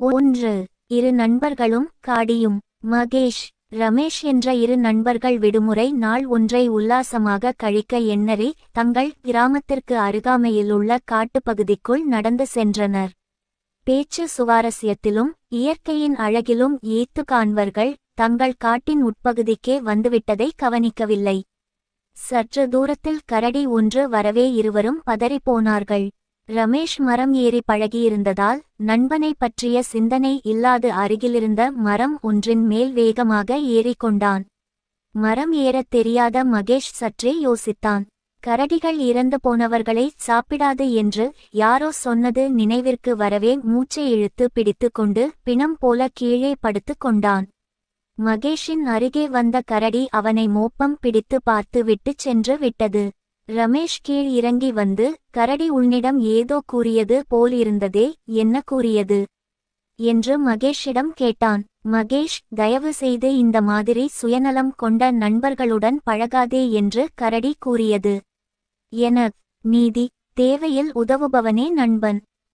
ஒன்று இரு நண்பர்களும் காடியும். மகேஷ் ரமேஷ் என்ற இரு நண்பர்கள் விடுமுறை நாள் ஒன்றை உல்லாசமாக கழிக்க எண்ணறி தங்கள் கிராமத்திற்கு அருகாமையிலுள்ள காட்டுப்பகுதிக்குள் நடந்து சென்றனர். பேச்சு சுவாரஸ்யத்திலும் இயற்கையின் அழகிலும் ஏத்து காண்பர்கள் தங்கள் காட்டின் உட்பகுதிக்கே வந்துவிட்டதை கவனிக்கவில்லை. சற்று தூரத்தில் கரடி ஒன்று வரவே இருவரும் பதறிப்போனார்கள் ரமேஷ் மரம் ஏறி பழகியிருந்ததால் நண்பனை பற்றிய சிந்தனை இல்லாது அருகிலிருந்த மரம் ஒன்றின் மேல் வேகமாக ஏறிக்கொண்டான் மரம் ஏறத் தெரியாத மகேஷ் சற்றே யோசித்தான். கரடிகள் இறந்து போனவர்களை சாப்பிடாது என்று யாரோ சொன்னது நினைவிற்கு வரவே மூச்சை இழுத்து பிடித்து கொண்டு பிணம் போல கீழே படுத்துக் கொண்டான். மகேஷின் அருகே வந்த கரடி அவனை மோப்பம் பிடித்து பார்த்து விட்டுச் சென்று விட்டது. ரமேஷ் கீழ் இறங்கி வந்து கரடி உன்னிடம் ஏதோ கூறியது போலிருந்ததே என்ன கூறியது என்று மகேஷிடம் கேட்டான். மகேஷ் தயவு செய்து இந்த மாதிரி சுயநலம் கொண்ட நண்பர்களுடன் பழகாதே என்று கரடி கூறியது. என நீதி தேவையில் உதவுபவனே நண்பன்.